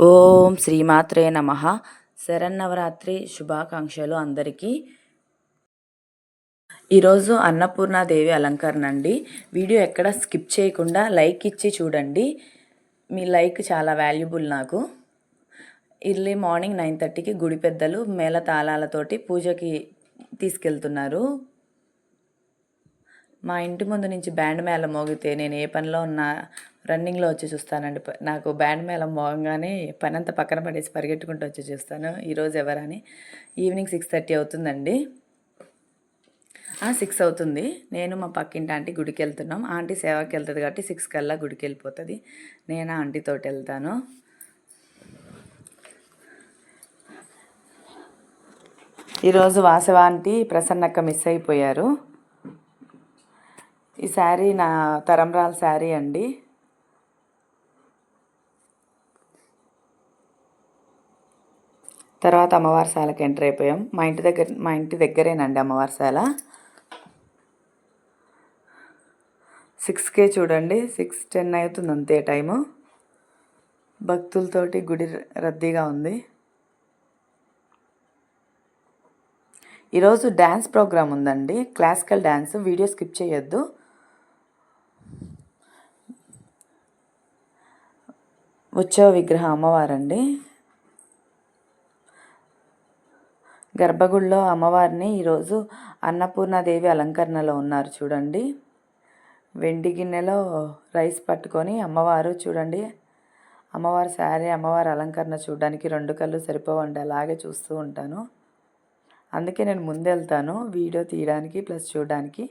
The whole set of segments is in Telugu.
ఓం శ్రీమాత్రే నమ. శరన్నవరాత్రి శుభాకాంక్షలు అందరికీ. ఈరోజు అన్నపూర్ణాదేవి అలంకరణ అండి. వీడియో ఎక్కడ స్కిప్ చేయకుండా లైక్ ఇచ్చి చూడండి. మీ లైక్ చాలా వాల్యుబుల్ నాకు. ఇర్లీ మార్నింగ్ నైన్ థర్టీకి గుడి పెద్దలు మేళ తాళాలతోటి పూజకి తీసుకెళ్తున్నారు. మా ఇంటి ముందు నుంచి బ్యాండ్ మేళం మోగితే నేను ఏ పనిలో ఉన్నా రన్నింగ్లో వచ్చి చూస్తానండి. నాకు బ్యాండ్ మేళం మోగంగానే పని అంతా పక్కన పడేసి పరిగెట్టుకుంటూ వచ్చి చూస్తాను. ఈరోజు ఎవరని? ఈవినింగ్ సిక్స్ థర్టీ అవుతుందండి. సిక్స్ అవుతుంది. నేను మా పక్కింటి ఆంటీ గుడికి వెళ్తున్నాం. ఆంటీ సేవకి వెళ్తుంది కాబట్టి సిక్స్ కల్లా గుడికి వెళ్ళిపోతుంది. నేను ఆంటీతో వెళ్తాను. ఈరోజు వాసవ ఆంటీ ప్రసన్నక్క మిస్ అయిపోయారు. ఈ శారీ నా తరంరాల శారీ అండి. తర్వాత అమ్మవారి శాలకి ఎంటర్ అయిపోయాం. మా ఇంటి దగ్గర మా ఇంటి దగ్గరేనండి అమ్మవారి శాల. సిక్స్కే చూడండి. సిక్స్ టెన్ అవుతుంది అంతే టైము. భక్తులతోటి గుడి రద్దీగా ఉంది. ఈరోజు డ్యాన్స్ ప్రోగ్రామ్ ఉందండి. క్లాసికల్ డ్యాన్స్ వీడియో స్కిప్ చేయొద్దు. ఉత్సవ విగ్రహం అమ్మవారండి. గర్భగుడిలో అమ్మవారిని ఈరోజు అన్నపూర్ణాదేవి అలంకరణలో ఉన్నారు చూడండి. వెండి గిన్నెలో రైస్ పట్టుకొని అమ్మవారు చూడండి. అమ్మవారి శారీ అమ్మవారి అలంకరణ చూడడానికి రెండు కళ్ళు సరిపోవండి అలాగే చూస్తూ ఉంటాను. అందుకే నేను ముందు వెళ్తాను వీడియో తీయడానికి ప్లస్ చూడడానికి.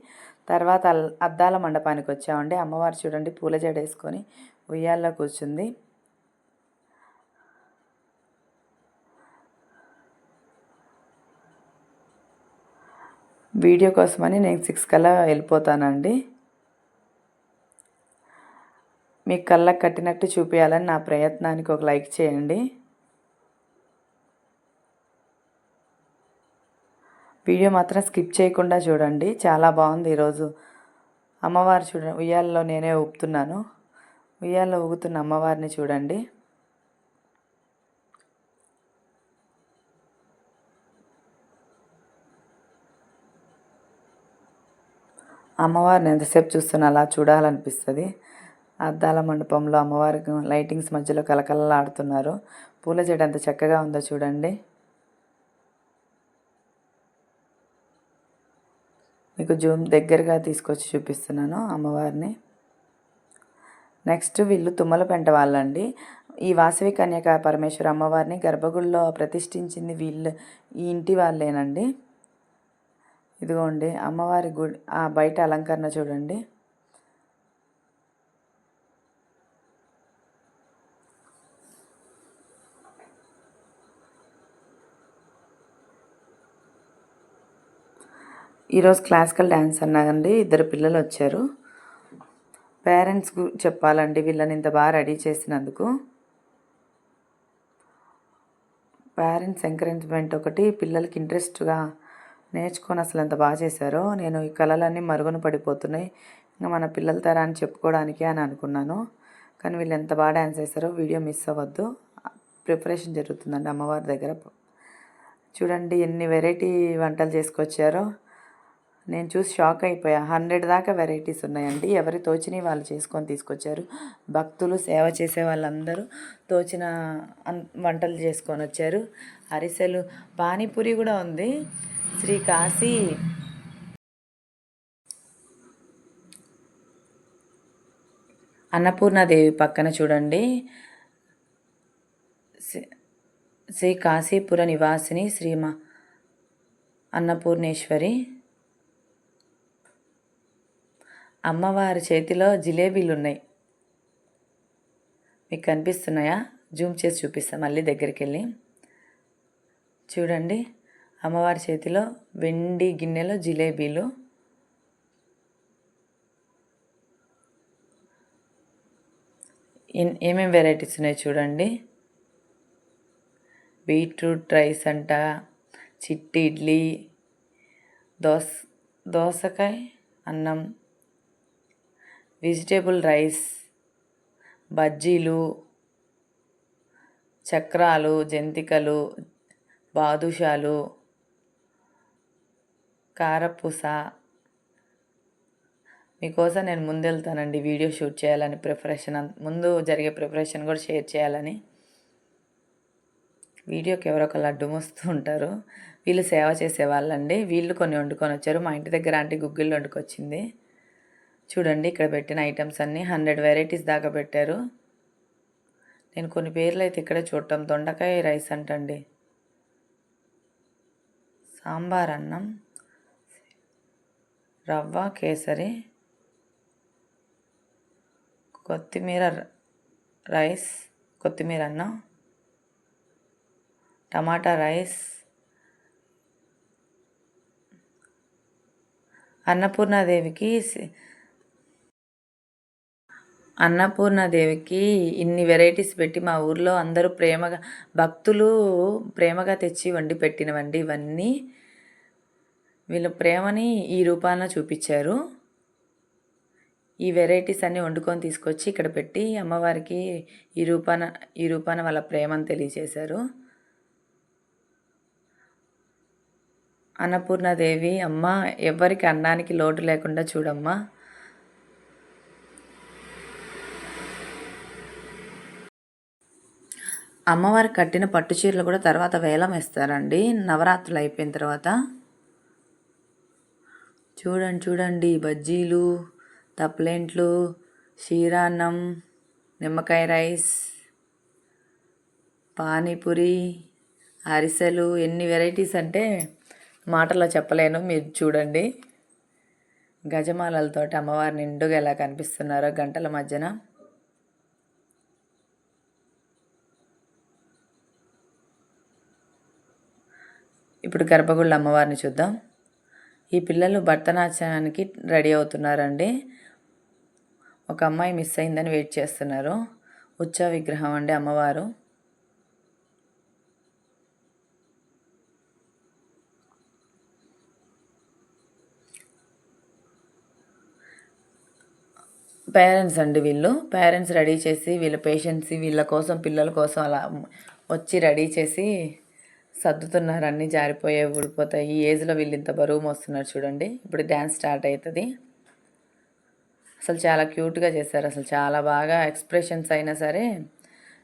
తర్వాత అల్- అద్దాల మండపానికి వచ్చామండి. అమ్మవారు చూడండి పూల జడ వేసుకొని ఉయ్యాల్లో కూర్చుంది. వీడియో కోసమని నేను సిక్స్ కల్లా వెళ్ళిపోతానండి. మీ కళ్ళకు కట్టినట్టు చూపించాలని నా ప్రయత్నానికి ఒక లైక్ చేయండి. వీడియో మాత్రం స్కిప్ చేయకుండా చూడండి. చాలా బాగుంది ఈరోజు. అమ్మవారు చూడండి ఉయ్యాలలో నేనే ఊపుతున్నాను. ఉయ్యాల్లో ఊగుతున్న అమ్మవారిని చూడండి. అమ్మవారిని ఎంతసేపు చూస్తున్నా అలా చూడాలనిపిస్తుంది. అద్దాల మండపంలో అమ్మవారికి లైటింగ్స్ మధ్యలో కలకలలాడుతున్నారు పూల చెట్టు ఎంత చక్కగా ఉందో చూడండి. మీకు జూమ్ దగ్గరగా తీసుకొచ్చి చూపిస్తున్నాను అమ్మవారిని. నెక్స్ట్ వీళ్ళు తుమ్మలపెంట వాళ్ళండి. ఈ వాసవి కన్యక పరమేశ్వర అమ్మవారిని గర్భగుడిలో ప్రతిష్ఠించింది వీళ్ళు ఈ ఇంటి వాళ్ళేనండి. ఇదిగోండి అమ్మవారి గుడి ఆ బయట అలంకరణ చూడండి. ఈరోజు క్లాసికల్ డ్యాన్స్ అన్నాగండి ఇద్దరు పిల్లలు వచ్చారు. పేరెంట్స్ గు చెప్పాలండి వీళ్ళని ఇంత బాగా రెడీ చేసినందుకు. పేరెంట్స్ ఎంకరేజ్మెంట్ ఒకటి పిల్లలకి ఇంట్రెస్ట్గా నేర్చుకొని అసలు ఎంత బాగా చేశారో. నేను ఈ కళలన్నీ మరుగున పడిపోతున్నాయి. ఇంకా మన పిల్లల తరా అని చెప్పుకోవడానికి అని అనుకున్నాను. కానీ వీళ్ళు ఎంత బాగా డ్యాన్స్ చేశారో వీడియో మిస్ అవ్వద్దు. ప్రిపరేషన్ జరుగుతుందండి అమ్మవారి దగ్గర. చూడండి ఎన్ని వెరైటీ వంటలు చేసుకొచ్చారో. నేను చూసి షాక్ అయిపోయా. హండ్రెడ్ దాకా వెరైటీస్ ఉన్నాయండి. ఎవరి తోచినవి వాళ్ళు చేసుకొని తీసుకొచ్చారు. భక్తులు సేవ చేసే వాళ్ళందరూ తోచిన అన్- వంటలు చేసుకొని వచ్చారు. అరిసెలు పానీపూరి కూడా ఉంది. శ్రీ కాశీ అన్నపూర్ణాదేవి పక్కన చూడండి. శ్రీ- శ్రీ కాశీపుర నివాసిని శ్రీమ అన్నపూర్ణేశ్వరి. అమ్మవారి చేతిలో జిలేబీలు ఉన్నాయి మీకు కనిపిస్తున్నాయా? జూమ్ చేసి చూపిస్తాం మళ్ళీ దగ్గరికి వెళ్ళి చూడండి. అమ్మవారి చేతిలో వెండి గిన్నెలో జిలేబీలు. ఏమేమి వెరైటీస్ ఉన్నాయి చూడండి. బీట్రూట్ రైస్ అంట చిట్టి ఇడ్లీ దోస దోసకాయ అన్నం వెజిటేబుల్ రైస్ బజ్జీలు చక్రాలు జంతికలు బాదుషాలు కారపూస. మీకోసం నేను ముందు వెళ్తానండి వీడియో షూట్ చేయాలని ప్రిపరేషన్. ముందు జరిగే ప్రిపరేషన్ కూడా షేర్ చేయాలని. వీడియోకి ఎవరో ఒకళ్ళు లడ్డు మోస్తూ ఉంటారు. వీళ్ళు సేవ చేసేవాళ్ళండి వీళ్ళు కొన్ని వండుకొని వచ్చారు. మా ఇంటి దగ్గర ఆంటీ గుగ్గిళ్ళు వండుకొచ్చింది. చూడండి ఇక్కడ పెట్టిన ఐటమ్స్ అన్నీ. హండ్రెడ్ వెరైటీస్ దాకా పెట్టారు. నేను కొన్ని పేర్లు అయితే ఇక్కడే చూడటం. దొండకాయ రైస్ అంటండి. సాంబార్ అన్నం. రవ్వ కేసరి కొత్తిమీర రైస్ కొత్తిమీర అన్నం టమాటా రైస్ అన్నపూర్ణాదేవికి అన్నపూర్ణాదేవికి ఇన్ని వెరైటీస్ పెట్టి మా ఊర్లో అందరూ ప్రేమగా భక్తులు ప్రేమగా తెచ్చి వండి పెట్టినవండి ఇవన్నీ. వీళ్ళ ప్రేమని ఈ రూపాన చూపించారు. ఈ వెరైటీస్ అన్నీ వండుకొని తీసుకొచ్చి ఇక్కడ పెట్టి అమ్మవారికి ఈ రూపాన ఈ రూపాన వాళ్ళ ప్రేమను తెలియజేశారు. అన్నపూర్ణాదేవి అమ్మ ఎవరికి అన్నానికి లోటు లేకుండా చూడమ్మా. అమ్మవారు కట్టిన పట్టు చీరలు కూడా తర్వాత వేలం వేస్తారండి. నవరాత్రులు అయిపోయిన తర్వాత. చూడండి చూడండి బజ్జీలు తప్లేంట్లు క్షీరాన్నం నిమ్మకాయ రైస్ పానీపూరి అరిసెలు ఎన్ని వెరైటీస్ అంటే మాటలో చెప్పలేను మీరు చూడండి. గజమాలలతో అమ్మవారి నిండుగా ఎలా కనిపిస్తున్నారో గంటల మధ్యన. ఇప్పుడు గర్భగుళ్ళ అమ్మవారిని చూద్దాం. ఈ పిల్లలు భరతనాట్యానికి రెడీ అవుతున్నారండి. ఒక అమ్మాయి మిస్ అయిందని వెయిట్ చేస్తున్నారు. ఉత్సవ విగ్రహం అండి అమ్మవారు. పేరెంట్స్ అండి వీళ్ళు. పేరెంట్స్ రెడీ చేసి వీళ్ళ పేషెంట్స్ వీళ్ళ కోసం పిల్లల కోసం అలా వచ్చి రెడీ చేసి సర్దుతున్నారు అన్నీ జారిపోయాయి ఊడిపోతాయి. ఈ ఏజ్లో వీళ్ళు ఇంత బరువు మోస్తున్నారు చూడండి. ఇప్పుడు డ్యాన్స్ స్టార్ట్ అవుతుంది అసలు చాలా క్యూట్గా చేశారు. అసలు చాలా బాగా ఎక్స్ప్రెషన్స్ అయినా సరే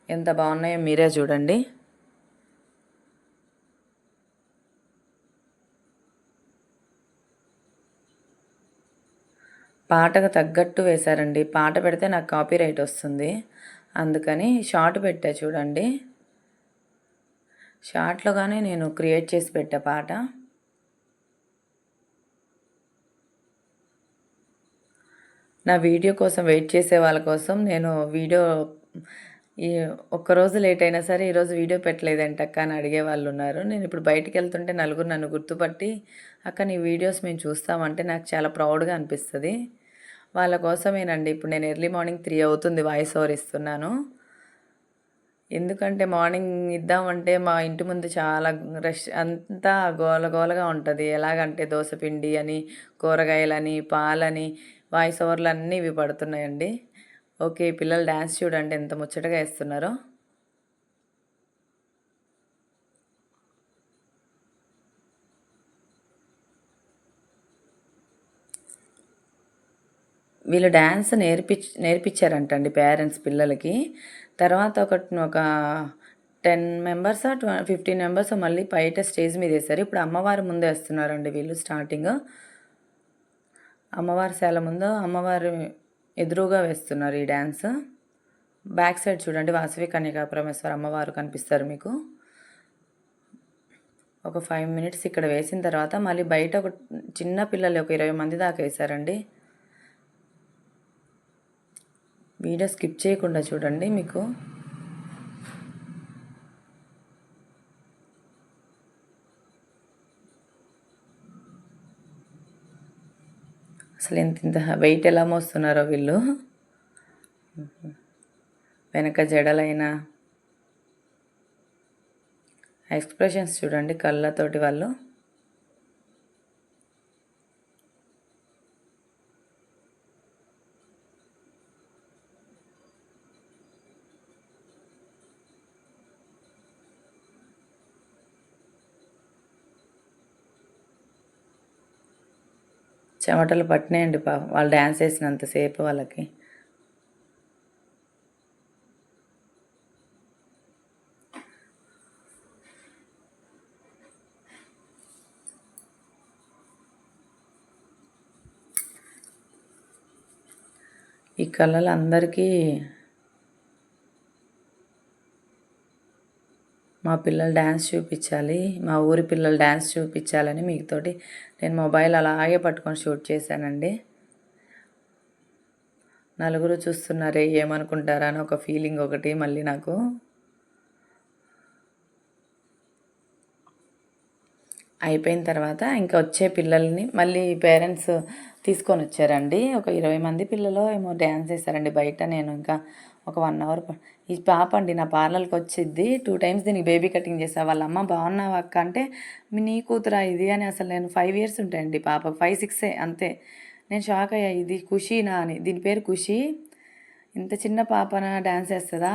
ఎంత బాగున్నాయో మీరే చూడండి. పాటకు తగ్గట్టు వేశారండి. పాట పెడితే నాకు కాపీ రైట్ వస్తుంది. అందుకని షార్ట్ పెట్టా చూడండి. షార్ట్లోగానే నేను క్రియేట్ చేసి పెట్టా పాట. నా వీడియో కోసం వెయిట్ చేసే వాళ్ళ కోసం నేను వీడియో ఈ ఒక్కరోజు లేట్ అయినా సరే ఈరోజు వీడియో పెట్టలేదంట అక్క అని అడిగే వాళ్ళు ఉన్నారు. నేను ఇప్పుడు బయటికి వెళ్తుంటే నలుగురు నన్ను గుర్తుపట్టి అక్క నీ వీడియోస్ మేము చూస్తామంటే నాకు చాలా ప్రౌడ్గా అనిపిస్తుంది. వాళ్ళ కోసమేనండి ఇప్పుడు నేను ఎర్లీ మార్నింగ్ త్రీ అవుతుంది వాయిస్ ఓవర్ ఇస్తున్నాను. ఎందుకంటే మార్నింగ్ ఇద్దామంటే మా ఇంటి ముందు చాలా రష్ అంతా గోల గోలగా ఉంటుంది. ఎలాగంటే దోశపిండి అని కూరగాయలని పాలని వాయిస్ ఓవర్లు అన్నీ ఇవి పడుతున్నాయండి. ఓకే పిల్లలు డ్యాన్స్ చూడండి ఎంత ముచ్చటగా వేస్తున్నారో. వీళ్ళు డ్యాన్స్ నేర్పి నేర్పించారంటండి పేరెంట్స్ పిల్లలకి. తర్వాత ఒక ఒక టెన్ మెంబర్స్ ఫిఫ్టీన్ మెంబర్స్ మళ్ళీ బయట స్టేజ్ మీద వేశారు. ఇప్పుడు అమ్మవారి ముందు వేస్తున్నారండి వీళ్ళు స్టార్టింగ్. అమ్మవారి శాల ముందు అమ్మవారి ఎదురుగా వేస్తున్నారు ఈ డ్యాన్స్ బ్యాక్ సైడ్ చూడండి వాసవి కన్యకా పరమేశ్వర అమ్మవారు కనిపిస్తారు మీకు. ఒక ఫైవ్ మినిట్స్ ఇక్కడ వేసిన తర్వాత మళ్ళీ బయట ఒక చిన్న పిల్లలు ఒక ఇరవై మంది దాకా వేశారండి. వీడియో స్కిప్ చేయకుండా చూడండి మీకు. అసలు ఇంత ఇంత వెయిట్ ఎలా మోస్తున్నారో వీళ్ళు. వెనక జడలైనా. ఎక్స్ప్రెషన్స్ చూడండి కళ్ళతోటి వాళ్ళు. చెమటలు పట్టినాయండి పా వాళ్ళు డ్యాన్స్ వేసినంతసేపు వాళ్ళకి. ఈ కళలు అందరికీ మా పిల్లలు డ్యాన్స్ చూపించాలి మా ఊరి పిల్లలు డ్యాన్స్ చూపించాలని మీతోటి నేను మొబైల్ అలాగే పట్టుకొని షూట్ చేశానండి. నలుగురు చూస్తున్నారే ఏమనుకుంటారా అని ఒక ఫీలింగ్ ఒకటి మళ్ళీ నాకు. అయిపోయిన తర్వాత ఇంకా వచ్చే పిల్లల్ని మళ్ళీ పేరెంట్స్ తీసుకొని వచ్చారండి. ఒక ఇరవై మంది పిల్లలు ఏమో డ్యాన్స్ చేశారండి బయట నేను ఇంకా ఒక వన్ అవర్ ఈ పాప అండి నా పార్లర్కి వచ్చిద్ది. టూ టైమ్స్ దీనికి బేబీ కటింగ్ చేసా. వాళ్ళ అమ్మ బాగున్నావా అక్క అంటే నీ కూతురా ఇది అని అసలు నేను ఫైవ్ ఇయర్స్ ఉంటాయండి పాప ఫైవ్ సిక్సే అంతే. నేను షాక్ అయ్యా. ఇది ఖుషీనా అని. దీని పేరు ఖుషి ఇంత చిన్న పాపన డ్యాన్స్ వేస్తుందా?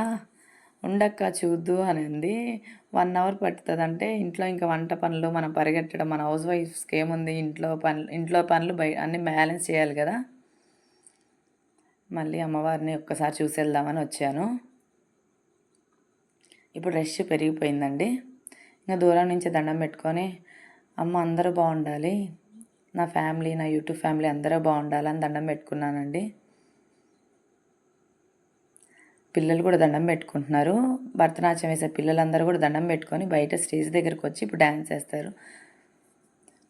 ఉండక్క చూద్దు అని అంది వన్ అవర్ పడుతుంది అంటే ఇంట్లో ఇంకా వంట పనులు మనం పరిగెట్టడం మన హౌస్ వైఫ్స్కి ఏముంది? ఇంట్లో పనులు ఇంట్లో పనులు బయ అన్నీ బ్యాలెన్స్ చేయాలి కదా. మళ్ళీ అమ్మవారిని ఒక్కసారి చూసి వెళ్దామని వచ్చాను. ఇప్పుడు రష్ పెరిగిపోయిందండి. ఇంకా దూరం నుంచి దండం పెట్టుకొని అమ్మ అందరూ బాగుండాలి. నా ఫ్యామిలీ నా యూట్యూబ్ ఫ్యామిలీ అందరూ బాగుండాలని దండం పెట్టుకున్నానండి. పిల్లలు కూడా దండం పెట్టుకుంటున్నారు. భరతనాట్యం వేసే పిల్లలందరూ కూడా దండం పెట్టుకొని బయట స్టేజ్ దగ్గరకు వచ్చి ఇప్పుడు డ్యాన్స్ వేస్తారు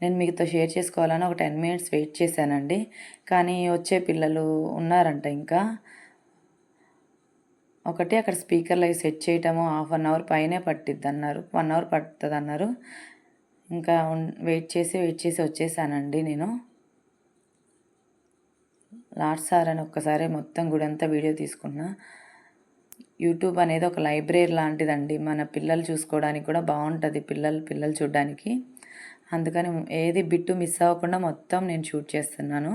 నేను మీతో షేర్ చేసుకోవాలని ఒక టెన్ మినిట్స్ వెయిట్ చేశానండి. కానీ వచ్చే పిల్లలు ఉన్నారంట ఇంకా. ఒకటి అక్కడ స్పీకర్లు అవి సెట్ చేయటము హాఫ్ అన్ అవర్ పైనే పట్టిద్ది అన్నారు వన్ అవర్ పడుతుంది అన్నారు ఇంకా వెయిట్ చేసి వెయిట్ చేసి వచ్చేసానండి నేను. లాస్ట్ సార్ అని ఒక్కసారి మొత్తం గుడి అంతా వీడియో తీసుకున్నా. యూట్యూబ్ అనేది ఒక లైబ్రరీ లాంటిదండి. మన పిల్లలు చూసుకోవడానికి కూడా బాగుంటుంది పిల్లలు పిల్లలు చూడడానికి. అందుకని ఏది బిట్టు మిస్ అవ్వకుండా మొత్తం నేను షూట్ చేస్తున్నాను.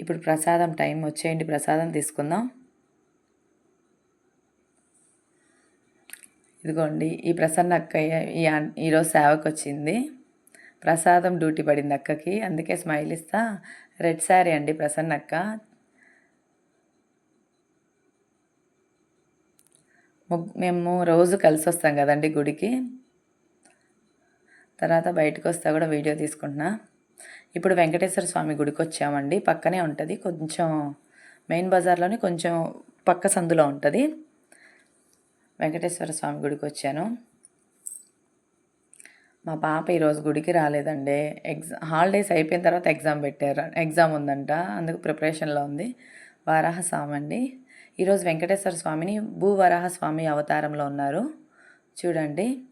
ఇప్పుడు ప్రసాదం టైం వచ్చేయండి. ప్రసాదం తీసుకుందాం. ఇదిగోండి ఈ ప్రసన్న అక్క ఈ ఈరోజు సేవకు వచ్చింది ప్రసాదం డ్యూటీ పడింది అక్కకి. అందుకే స్మైల్ ఇస్తా. రెడ్ శారీ అండి ప్రసన్న అక్క. మేము రోజు కలిసి వస్తాం కదండి గుడికి. తర్వాత బయటకు వస్తా కూడా వీడియో తీసుకుంటున్నా. ఇప్పుడు వెంకటేశ్వర స్వామి గుడికి వచ్చామండి పక్కనే ఉంటుంది. కొంచెం మెయిన్ బజార్లోనే కొంచెం పక్క సందులో ఉంటుంది. వెంకటేశ్వర స్వామి గుడికి వచ్చాను మా పాప ఈరోజు గుడికి రాలేదండి. ఎగ్జామ్ హాలిడేస్ అయిపోయిన తర్వాత ఎగ్జామ్ పెట్టారు. ఎగ్జామ్ ఉందంట. అందుకు ప్రిపరేషన్లో ఉంది. వారాహ స్వామి అండి ఈరోజు వెంకటేశ్వర స్వామిని భూవరాహ స్వామి అవతారంలో ఉన్నారు. చూడండి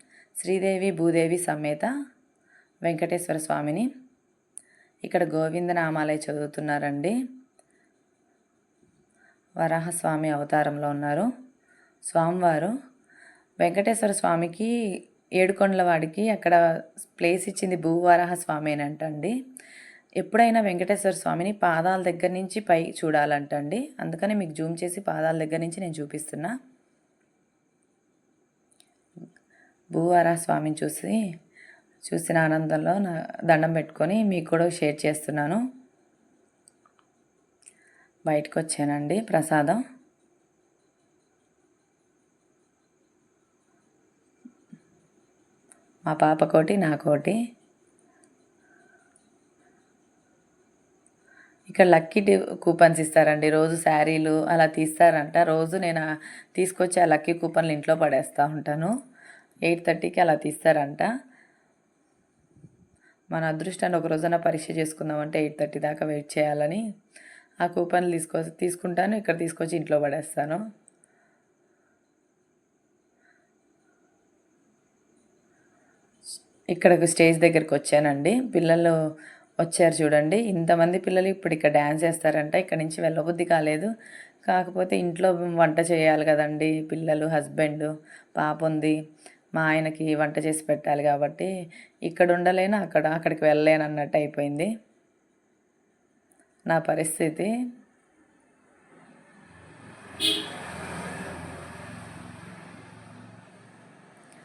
శ్రీదేవి భూదేవి సమేత వెంకటేశ్వర స్వామిని. ఇక్కడ గోవిందనామాలయ చదువుతున్నారండి. వరాహస్వామి అవతారంలో ఉన్నారు. స్వామివారు వెంకటేశ్వర స్వామికి ఏడుకొండల వాడికి అక్కడ ప్లేస్ ఇచ్చింది భూవరాహ స్వామేనంటండి. ఎప్పుడైనా వెంకటేశ్వర స్వామిని పాదాల దగ్గర నుంచి పై చూడాలంటండి. అందుకని మీకు జూమ్ చేసి పాదాల దగ్గర నుంచి నేను చూపిస్తున్నా. భూవారా స్వామిని చూసి చూసిన ఆనందంలో నా దండం పెట్టుకొని మీకు కూడా షేర్ చేస్తున్నాను. బయటకు వచ్చానండి ప్రసాదం. మా పాపకోటి నాకోటి ఇక్కడ లక్కీ కూపన్స్ ఇస్తారండి. రోజు శారీలు అలా తీస్తారంట. రోజు నేను తీసుకొచ్చి ఆ లక్కీ కూపన్లు ఇంట్లో పడేస్తూ ఉంటాను. ఎయిట్ థర్టీకి అలా తీస్తారంట. మన అదృష్టాన్ని ఒక రోజున పరీక్ష చేసుకుందామంటే ఎయిట్ థర్టీ దాకా వెయిట్ చేయాలని ఆ కూపన్లు తీసుకో తీసుకుంటాను. ఇక్కడ తీసుకొచ్చి ఇంట్లో పడేస్తాను. ఇక్కడ స్టేజ్ దగ్గరికి వచ్చానండి పిల్లలు వచ్చారు చూడండి. ఇంతమంది పిల్లలు ఇప్పుడు ఇక్కడ డ్యాన్స్ చేస్తారంట. ఇక్కడ నుంచి వెళ్ళబుద్ధి కాలేదు. కాకపోతే ఇంట్లో వంట చేయాలి కదండి. పిల్లలు హస్బెండ్ పాప ఉంది. మా ఆయనకి వంట చేసి పెట్టాలి కాబట్టి ఇక్కడ ఉండలేను అక్కడ అక్కడికి వెళ్ళలేను అన్నట్టు అయిపోయింది. నా పరిస్థితి.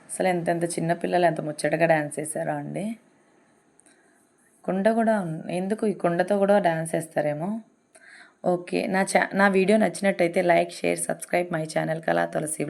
అసలు ఎంతెంత చిన్న పిల్లలు ఎంత ముచ్చటగా డ్యాన్స్ చేశారో అండి. కుండ కూడా ఎందుకు ఈ కుండతో కూడా డ్యాన్స్ వేస్తారేమో ఓకే నా ఛా నా వీడియో నచ్చినట్టయితే like share subscribe my channel Kala Tulasi